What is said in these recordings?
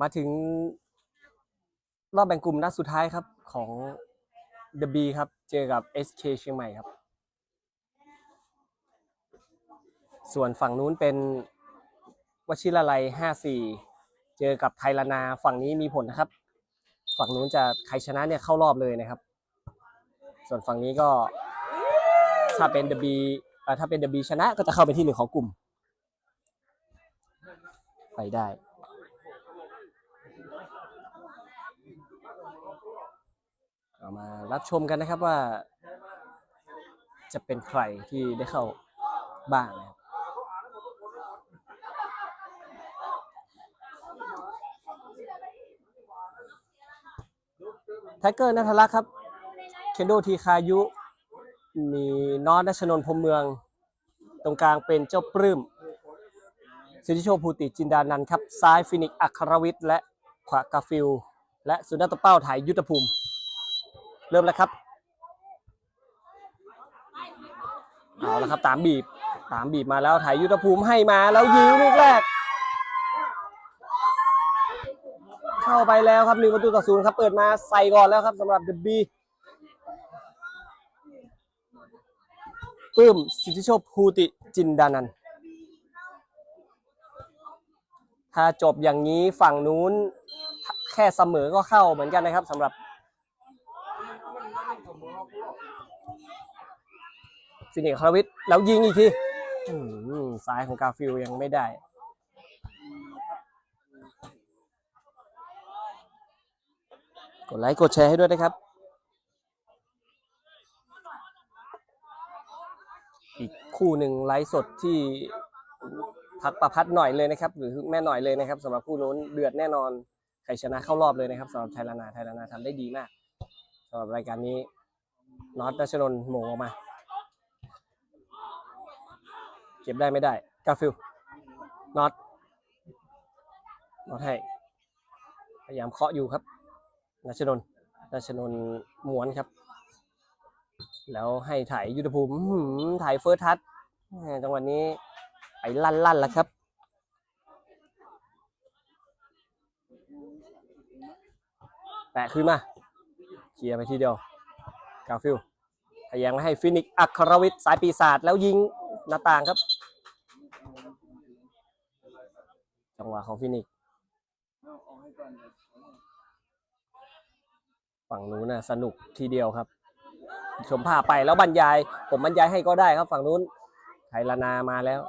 มาถึงรอบแบ่งกลุ่มนัดสุดท้ายครับของ The B ครับ เจอกับ SK เชียงใหม่ครับ ส่วนฝั่งนู้นเป็นวชิราลัย 54 เจอกับไทยลนาฝั่งนี้มีผลนะครับ ฝั่งนู้นจะใครชนะเนี่ยเข้ารอบเลยนะครับ ส่วนฝั่งนี้ก็ถ้าเป็น The B เอ่อถ้าเป็น The B ชนะก็จะเข้าไปที่หนึ่งของกลุ่ม ไปได้ามารับชมกันนะครับว่า จะเป็นใครที่ได้เข้าบ้างนะครับไทเกอร์นัทลักษ์ครับเคนโดทีคายุ มีนอตนัชนนพรมเมือง ตรงกลางเป็นเจ้าปลื้มสิทธิโชภูติจินดานันครับ ซ้ายฟินิกอัครวิทย์และขวากาฟิล และสุนัตเป้าถ่ายยุทธภูมิ เริ่มแล้วครับ เอาแล้วครับ ตามบีบ ตามบีบมาแล้วถ่ายยุทธภูมิให้มาแล้วยิงลูกแรก เข้าไปแล้วครับหนึ่งประตูต่อศูนย์ครับ เปิดมาใส่ก่อนแล้วครับสำหรับเดบีปื้มสิทธิโชคภูติจินดานัน ถ้าจบอย่างนี้ฝั่งนู้นแค่เสมอก็เข้าเหมือนกันนะครับสำหรับ ฟินิกคารวิทแล้วยิงอีกทีซ้ายของกาฟิลยังไม่ได้ กดไลค์กดแชร์ให้ด้วยนะครับ อีกคู่หนึ่งไลฟ์สดที่พักประพัดหน่อยเลยนะครับ หรือแม่หน่อยเลยนะครับสำหรับคู่นู้นเดือดแน่นอน ใครชนะเข้ารอบเลยนะครับสำหรับไทยลานาไทยลานาทำได้ดีมากสำหรับรายการนี้น็อตดัชนนท์โหมงออกมา เก็บได้ไม่ได้กาฟิลน็อตน็อตให้ พยายามเคาะอยู่ครับนัชนนนัชนนม้วนครับ แล้วให้ถ่ายยุทธภูมิถ่ายเฟิร์สทัชจังหวะนี้ไปลั่นลั่นๆแล้วครับ แปะขึ้นมาเคลียร์ไปทีเดียว กาฟิลทะแยงมให้ฟินิกซ์อัครวิทย์สายปีศาจแล้วยิงหน้าต่างครับ จังหวะของฟินิกฝั่งนู้นน่ะสนุกทีเดียวครับ ชมภาพไปแล้วบรรยาย ผมบรรยายให้ก็ได้ครับฝั่งนู้นไทยลนามาแล้ว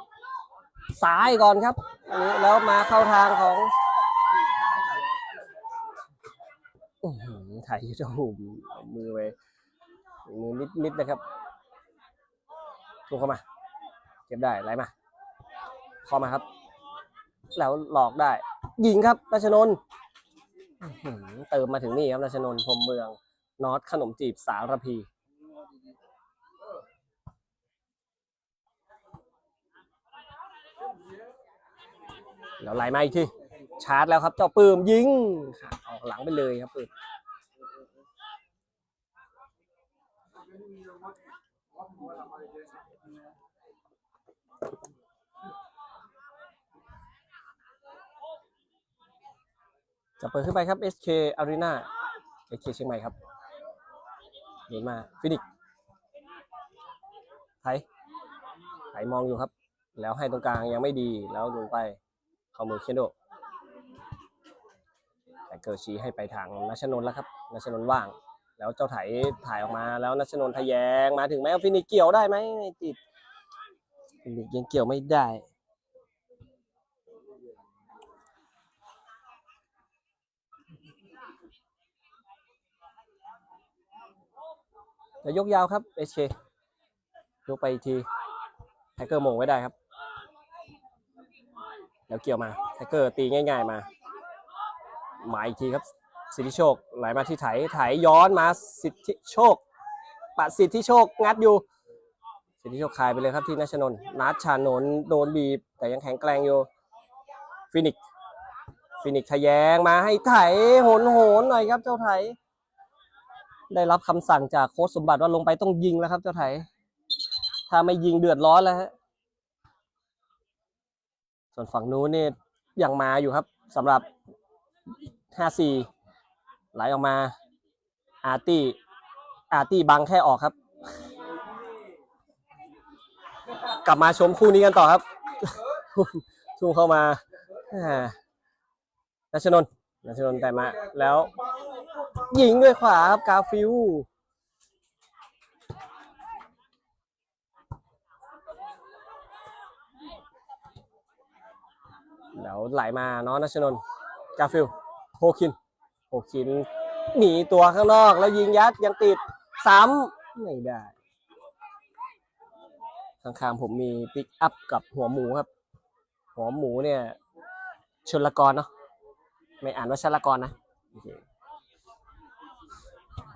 ซ้ายก่อนครับอันนี้แล้วมาเข้าทางของอื้อหือยยุทธภูมิมือไปมือนิดนิดๆนะครับลูกเข้ามา เก็บได้ไหลมาเข้ามาครับ แล้วหลอกได้ ยิงครับราชนนท์อื้อหือเติมมาถึงนี่ครับราชนนท์พรหมเมืองนอตขนมจีบสารพีแล้วไหลมาอีกทีชาร์จแล้วครับ เจ้าปืมยิงขาออกหลังไปเลยครับปืม จะเปิดขึ้นไปครับ SK Arena SK เชียงใหม่ครับเห็นมาฟินิกไทยไทยมองอยู่ครับ แล้วให้ตรงกลางยังไม่ดีแล้วลงไปเข้ามือเคนโดแต่เกิดชี้ให้ไปทางนัชนนแล้วครับนัชนนว่าง แล้วเจ้าไถถ่ายออกมาแล้วนัชนนทะแยงมาถึงไหมฟินิกเกี่ยวได้ไหมไม่ติดฟินิกยังเกี่ยวไม่ได้ จะยกยาวครับเอชเคยกไปอีกทีไทเกอร์มงไว้ได้ครับ แล้วเกี่ยวมาไทเกอร์ตีง่าย ๆ มาหมายอีกทีครับ สิทธิโชคไหลมาที่ไถไถย้อนมาสิทธิโชคปะสิทธิโชคงัดอยู่ สิทธิโชคคายไปเลยครับที่นัชนนนัชชานน์โดนบีบแต่ยังแข็งแกร่งอยู่ฟินิกฟินิกทะแยงมาให้ไถโหนโหนหน่อยครับเจ้าไถ ได้รับคำสั่งจากโค้ชสมบัติว่าลงไปต้องยิงแล้วครับ เจ้าไถถ้าไม่ยิงเดือดร้อนแล้วฮะส่วนฝั่งนู้นนี่ยังมาอยู่ครับสำหรับห้าสี่ไหลออกมา อาร์ตี้อาร์ตี้บังแค่ออกครับ กลับมาชมคู่นี้กันต่อครับทุ่งเข้ามาอ่านัชนนนัชนนแต่มาแล้ว ยิงด้วยขวาครับกาฟิวแล้วไหลมาเนาะนัชนน์กาฟิลโฮคินโฮคินหนีตัวข้างนอกแล้วยิงยัดยังติดซ้ำไม่ได้ข้างๆผมมีปิกอัพกับหัวหมูครับ หัวหมูเนี่ยชนละกรเนาะไม่อ่านว่าชลกรนะโอเค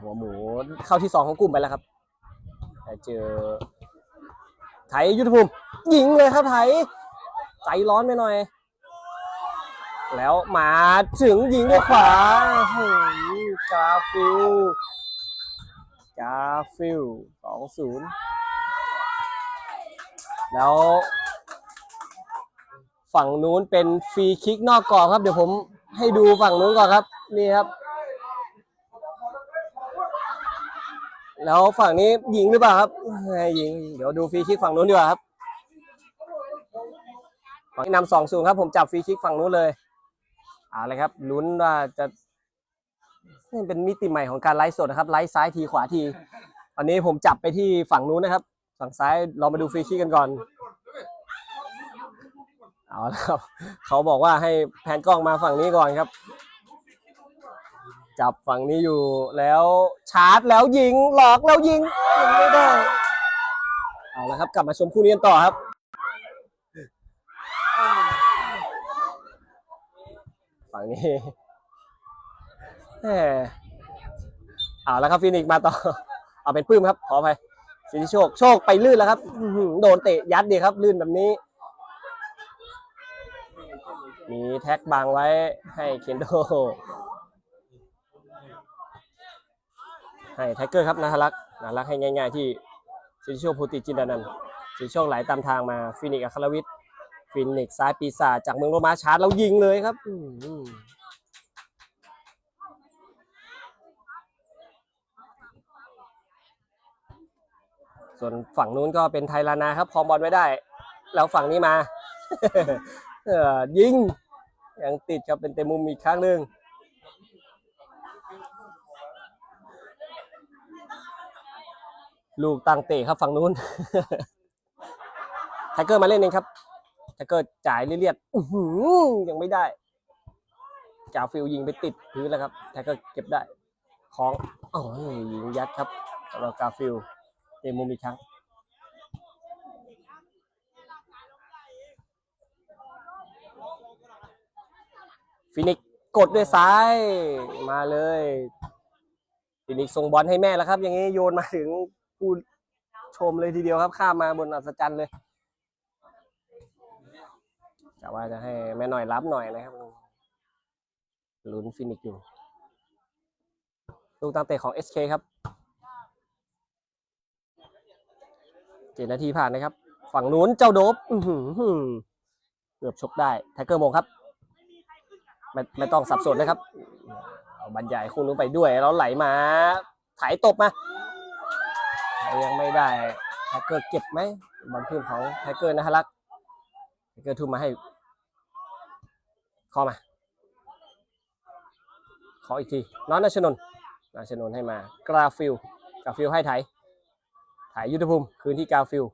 หัวหมูเข้าที่สองของกลุ่มไปแล้วครับแต่เจอไถยุทธภูมิยิงเลยครับไถใจร้อนไปหน่อย แล้วมาถึงยิงด้วยขวาโอ้โหกาฟิลกาฟิลสองศูนย์แล้วฝั่งนู้นเป็นฟรีคิกนอกกรอบครับ เดี๋ยวผมให้ดูฝั่งนู้นก่อนครับ นี่ครับ แล้วฝั่งนี้ยิงหรือเปล่าครับไม่ยิงเดี๋ยวดูฟรีคิกฝั่งนู้นดีกว่าครับฝั่งนี้นำสองศูนย์ครับ ผมจับฟรีคิกฝั่งนู้นเลยเอาเลยครับลุ้นว่าจะนี่เป็นมิติใหม่ของการไลฟ์สดนะครับไลฟ์ซ้ายทีขวาทีตอนนี้ผมจับไปที่ฝั่งนู้นนะครับ ฝั่งซ้ายเรามาดูฟรีคิกกันก่อนเอาแล้วครับเขาบอกว่าให้แผนกล้องมาฝั่งนี้ก่อนครับ จับฝั่งนี้อยู่แล้วชาร์จแล้วยิงหลอกแล้วยิงยิงไม่ได้เอาละครับ กลับมาชมคู่นี้กันต่อครับฝั่งนี้เอาแล้วครับฟินิกมาต่อ เอาเป็นปื้มครับ ขออภัยสิทธิโชค โชคไปลื่นแล้วครับโดนเตะยัดดีครับ ลื่นแบบนี้ มีแท็กบังไว้ให้เคนโด ให้แท็กเกอร์ครับนาทลักษ์นาทลักษ์ให้ง่าย ๆ ที่สิทธิโชคภูติจินดานันท์สิทธิโชคไหลตามทางมาฟินิกซ์อัครวิทย์ฟินิกซ์ซ้ายปีศาจจากเมืองโรมาชาร์จแล้วยิงเลยครับส่วนฝั่งนู้นก็เป็นไทยลานาครับครองบอลไว้ได้ แล้วฝั่งนี้มายิงยังติดครับเป็นเต็มมุมอีกครั้งหนึ่ง ลูกตั้งเตะครับฝั่งนู้นไทเกอร์มาเล่นเองครับไทเกอร์จ่ายเรียดๆยังไม่ได้จาฟิลยิงไปติดพื้นแล้วครับไทเกอร์เก็บได้ของโอ้ยยิงยัดครับสำหรับกาฟิลเตมุมอีกครั้งฟินิกกดด้วยซ้ายมาเลยฟินิกส่งบอลให้แม่แล้วครับ อย่างนี้โยนมาถึง ผู้ชมเลยทีเดียวครับ ข้ามมาบนอัศจรรย์เลยแต่ว่าจะให้แม่หน่อยรับหน่อยนะครับลุ้นฟินิกอยู่ ลูกตั้งเตะของ SK ครับเจ็ดนาทีผ่านนะครับ ฝั่งนู้นเจ้าโดบเกือบชกได้ไทเกอร์มงครับ ไม่ไม่ต้องสับสนนะครับ เอาบรรยายคู่นู้นไปด้วย แล้วไหลมาถ่ายตบมา ยังไม่ได้แฮกเกอร์เก็บไหมบอลพื้นของแฮกเกอร์นะฮะลักแฮกเกอร์ทุ่มมาให้ขอมาขออีกทีน้องนัชนนนัชนนให้มากราฟิลกราฟิลให้ไถไถยุทธภูมิคืนที่กราฟิล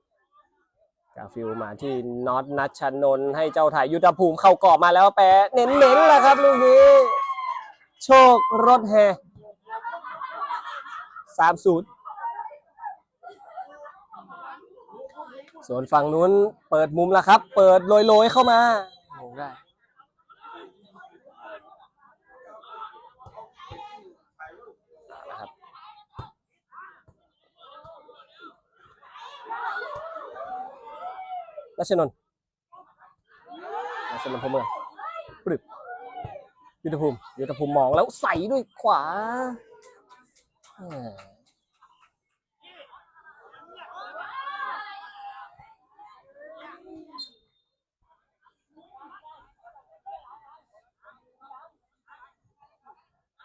กาฟิลมาที่น็อตนัชนนให้เจ้าถ่ายยุทธภูมิเข้ากรอบมาแล้วแปะเน้นๆแหละครับลูกนี้ โชครถแห่สามศูนย์ ส่วนฝั่งนู้นเปิดมุมแล้วครับ เปิดโรยๆเข้ามาโอ้ได้เอาละครับรัชนนท์รัชนนท์พมเมืองปรึบยุทธภูมิยุทธภูมิมองแล้วใส่ด้วยขวาแหม่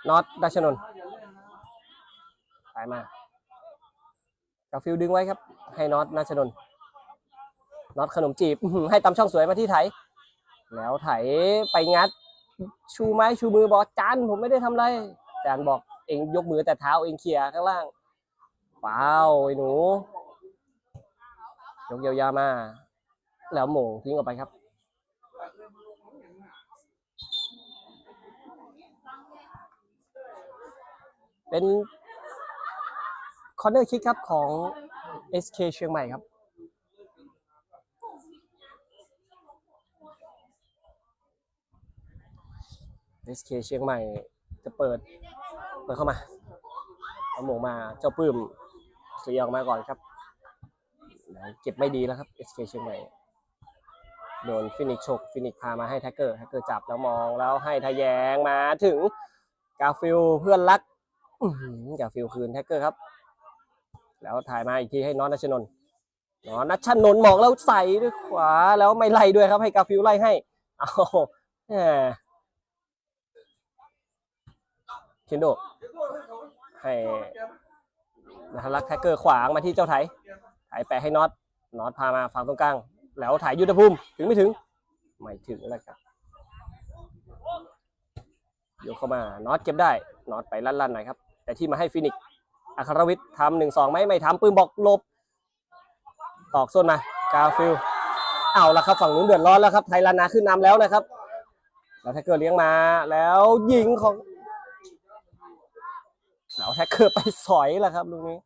น็อตดัชนนท์สายมากาฟิลดึงไว้ครับ ให้น็อตนัชนนน็อตขนมจีบให้ตำช่องสวยมาที่ไถ แล้วไถไปงัด ชูไม้ชูมือบอกจานผมไม่ได้ทำอะไรจานบอกเองยกมือแต่เท้าเองเคลียร์ข้างล่างเปล่าไอ้หนูยกยาวๆมา แล้วหม่งทิ้งออกไปครับ เป็นคอร์เนอร์คิกครับของ SK เชียงใหม่ครับ SK เคเชียงใหม่จะเปิด เปิดเข้ามาเอาหมงมาเจ้าปื้มเคลียออกมาก่อนครับเก็บไม่ดีแล้วครับ SK เคเชียงใหม่โดนฟินิกซ์ฉกฟินิกพามาให้แท็กเกอร์แท็กเกอร์จับแล้วมองแล้วให้ทะแยงมาถึงกาฟิลเพื่อนรัก อื้อหือกาฟิลคืนแท็กเกอร์ครับ แล้วถ่ายมาอีกทีให้น้องนัชนนน้องนัชนนมองแล้วใส่ด้วยขวาแล้วไม่ไล่ด้วยครับ ให้กาฟิลไล่ให้เอาเคนโดให้นัทลักแท็กเกอร์ขวางมาที่เจ้าไถไถแปะให้น็อตน็อตพามาฝั่งตรงกลาง แล้วถ่ายยุทธภูมิถึงไม่ถึง ไม่ถึงแล้วครับยกเข้ามาน็อตเก็บได้น็อตไปลั่นๆหน่อยครับ แต่ที่มาให้ฟินิกอัครวิทย์ทำหนึ่งสองไหมไม่ทำปืนบอกลบ ตอกส้นมากาฟิลเอาละครับฝั่งนู้นเดือดร้อนแล้วครับไทยลานาขึ้นนำแล้วนะครับ แล้วแท็กเกอร์เลี้ยงมาแล้วยิงของแล้วแท็กเกอร์ไปสอยแล้วครับลูกนี้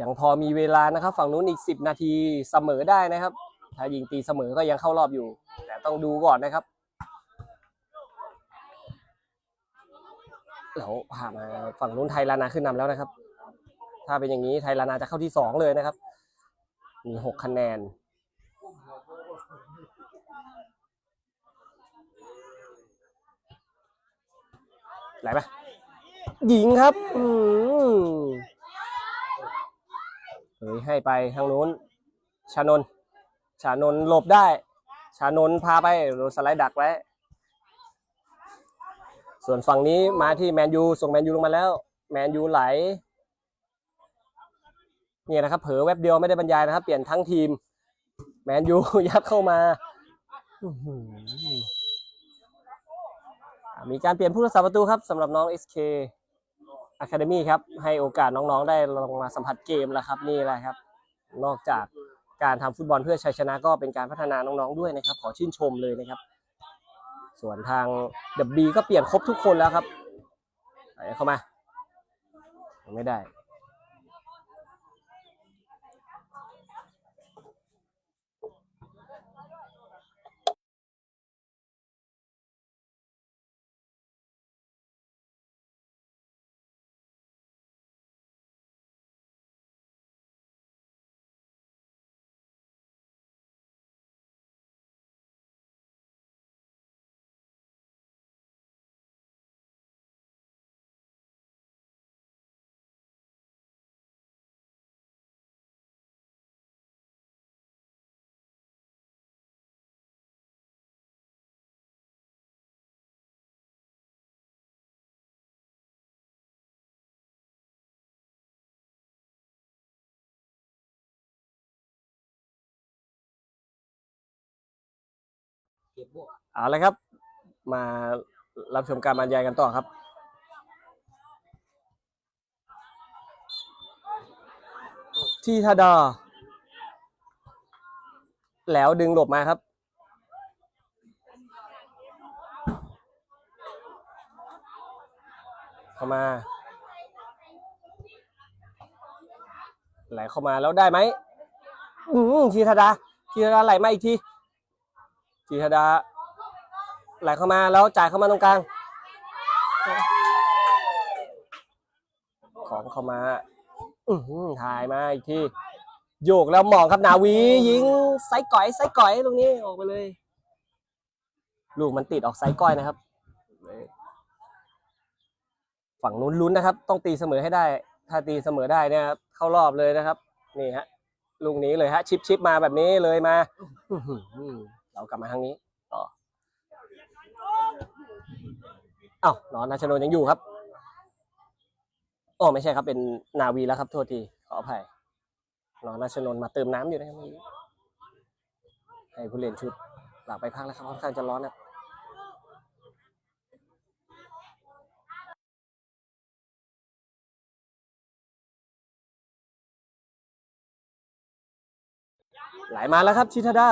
ยังพอมีเวลานะครับ ฝั่งนู้นอีกสิบนาทีเสมอได้นะครับ ถ้ายิงตีเสมอก็ยังเข้ารอบอยู่ แต่ต้องดูก่อนนะครับแล้วพามาฝั่งนู้นไทยลานาขึ้นนำแล้วนะครับ ถ้าเป็นอย่างนี้ไทยลานาจะเข้าที่สองเลยนะครับ มีหกคะแนนไหลไปยิงครับอืมเฮ้ยให้ไปทางนู้นชานนท์ ชานนหลบได้ชานนพาไปโดนสไลด์ดักไว้ ส่วนฝั่งนี้มาที่แมนยูส่งแมนยูลงมาแล้ว แมนยูไหลเนี่ยนะครับเผลอแวบเดียวไม่ได้บรรยายนะครับ เปลี่ยนทั้งทีม แมนยูยัดเข้ามาอื้อหืออ่ามีการเปลี่ยนผู้รักษาประตูครับสำหรับน้อง SK Academy ครับ ให้โอกาสน้องๆได้ลงมาสัมผัสเกมแล้วครับ นี่แหละครับ นอกจาก การทำฟุตบอลเพื่อชัยชนะก็เป็นการพัฒนาน้องๆด้วยนะครับ ขอชื่นชมเลยนะครับ ส่วนทางดับบีก็เปลี่ยนครบทุกคนแล้วครับเข้ามา ไม่ได้ เอาละครับ มารับชมการบรรยายกันต่อครับทีทาดา แล้วดึงหลบมาครับ เข้ามา ไหลเข้ามาแล้วได้ไหม อืมทีธาดา ทีธาดาไหลมาอีกที ทีธดาไหลเข้ามาแล้วจ่ายเข้ามาตรงกลาง ของเข้ามาอืถ่ายมาอีกทีโยกแล้วมองครับนาวียิงไซก่อยไซก่อยตรงนี้ออกไปเลย ลูกมันติดออกไซก้อยนะครับ ฝั่งนู้นลุ้นนะครับ ต้องตีเสมอให้ได้ ถ้าตีเสมอได้เนี่ยเข้ารอบเลยนะครับ นี่ฮะลูกนี้เลยฮะ ชิปชิปมาแบบนี้เลยมา เรากลับมาทางนี้ต่อเอ้าน้องนาชนน์ยังอยู่ครับโอ้ไม่ใช่ครับ เป็นนาวีแล้วครับโทษทีขออภัยน้องนาชนน์มาเติมน้ำอยู่นะครับนี้ให้ผู้เล่นชุดหลักไปพักแล้วครับค่อนข้างจะร้อนนะไหลมาแล้วครับชิทาดา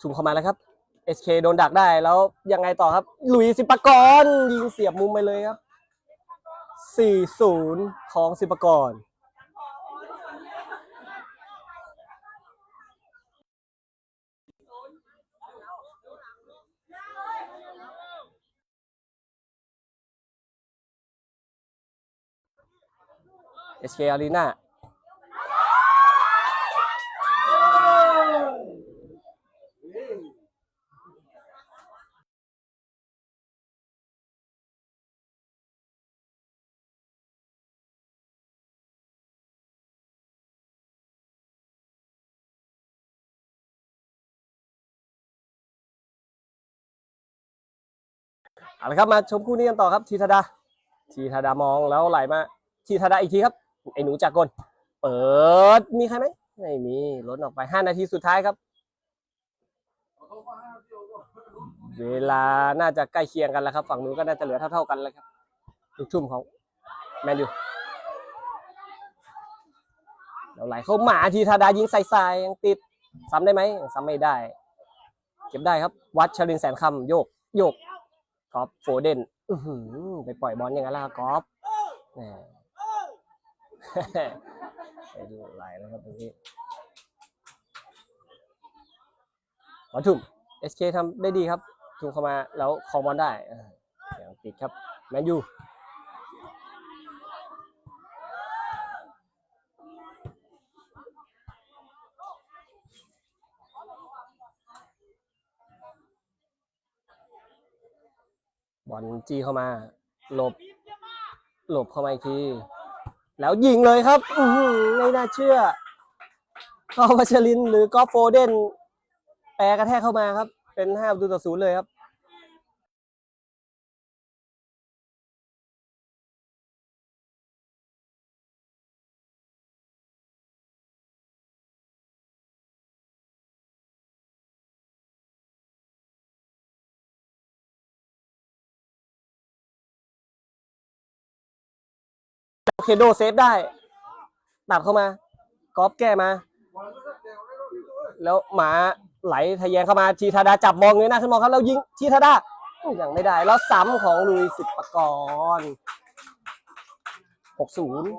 ชุมเข้ามาแล้วครับ SK โดนดักได้แล้วยังไงต่อครับ หลุยส์สิปกรณ์ยิงเสียบมุมไปเลยครับ 4-0 ของสิปกรณ์ SK Arena เอา เอาละครับมาชมคู่นี้กันต่อครับทีธดาทีธดามองแล้วไหลมาทีธดาอีกทีครับไอ้หนูจากกลเปิดมีใครไหมไม่มีล้นออกไป5นาทีสุดท้ายครับ เวลาน่าจะใกล้เคียงกันแล้วครับ ฝั่งนู้นก็น่าจะเหลือเท่า ๆกันแล้วครับลูกชุ่มของแมนยูเราไหลเข้ามาทีธาดายิงใส่ๆยังติดซ้ำได้ไหมซ้ำไม่ได้ เก็บได้ครับ วัดชลินแสนคำโยกโยก กอล์ฟโฟเดนไปปล่อยบอลอย่างนั้นแล้วครับกอล์ฟแหมเป็นไรแล้วครับตรงนี้บอลถุ่มเอสเคทำได้ดีครับถุ่มเข้ามาแล้วคองบอลได้อย่างติดครับแมนยู บอลจี้เข้ามา หลบ หลบเข้ามาอีกที แล้วยิงเลยครับ อืไม่น่าเชื่อเข้าวัชรินหรือกอล์ฟโฟเดนแปรกระแทกเข้ามาครับ เป็นห้าประตูต่อศูนย์เลยครับ เคโดเซฟได้ตัดเข้ามากอล์ฟแก้มา แล้วหมาไหลทะแยงเข้ามาทีทาดาจับมองเงยหน้าขึ้นมองครับแล้วยิงทีทาดายังไม่ได้ แล้วซ้ำของลุยสิบปกรณ์หกศูนย์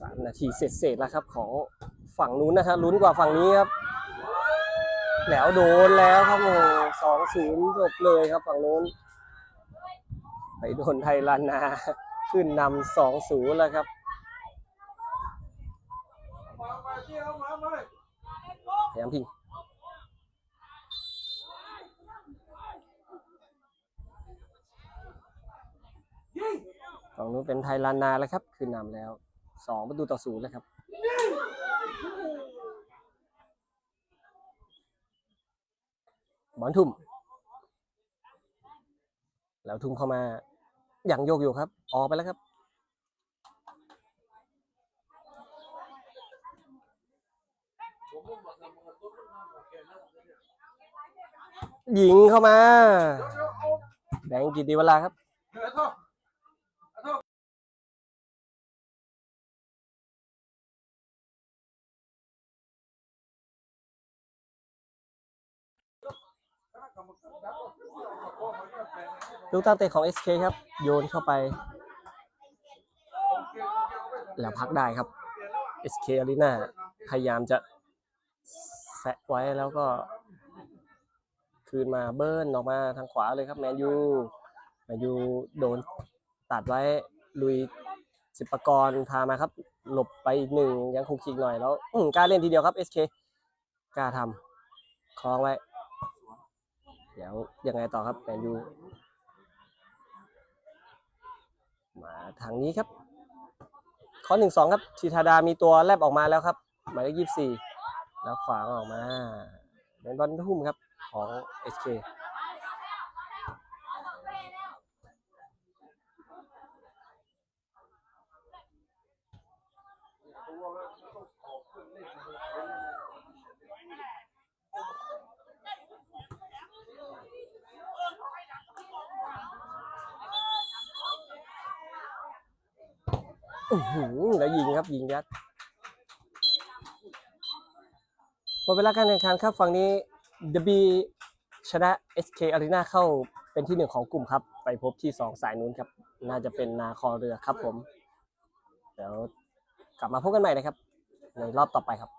สามนาทีเสร็จๆแล้วครับของฝั่งนู้นนะฮะลุ้นกว่าฝั่งนี้ครับ แล้วโดนแล้วครับโอ้สองศูนย์จบเลยครับฝั่งนู้น ไปโดนไทยลานา ขึ้นนำสองศูนย์แล้วครับพยายามพิงฝั่งนู้นเป็นไทยลานาแล้วครับขึ้นนำแล้ว สองประตูต่อศูนย์แล้วครับบอลทุ่ม แล้วทุ่มเข้ามาอย่างโยกอยู่ครับ ออกไปแล้วครับ ยิงเข้ามาแดงกิติวลาครับ ลูกตั้งเตะของ SK ครับ โยนเข้าไป แล้วพักได้ครับ SK Arena พยายามจะแซะไว้แล้วก็ คืนมาเบิ้ลออกมาทางขวาเลยครับ แมนยูแมนยูโดนตัดไว้ลุยสิบประกรพามาครับ หลบไปอีกหนึ่งยังคุกคิกหน่อยแล้วกล้าเล่นทีเดียวครับ SK กล้าทำคล้องไว้ เดี๋ยวยังไงต่อครับแมนยู มาทางนี้ครับข้อหนึ่งสองครับทีธาดามีตัวแลบออกมาแล้วครับหมายเลขยี่สี่แล้วขวางออกมาเป็นบอลทุ่มครับของเอสเค แล้วยิงครับยิงยัดหมดเวลาการแข่งขันครับฝั่งนี้ WB ชนะ SK Arena เข้าเป็นที่หนึ่งของกลุ่มครับ ไปพบที่สองสายนู้นครับ น่าจะเป็นนาคอเรือครับผม เดี๋ยวกลับมาพบกันใหม่นะครับ ในรอบต่อไปครับ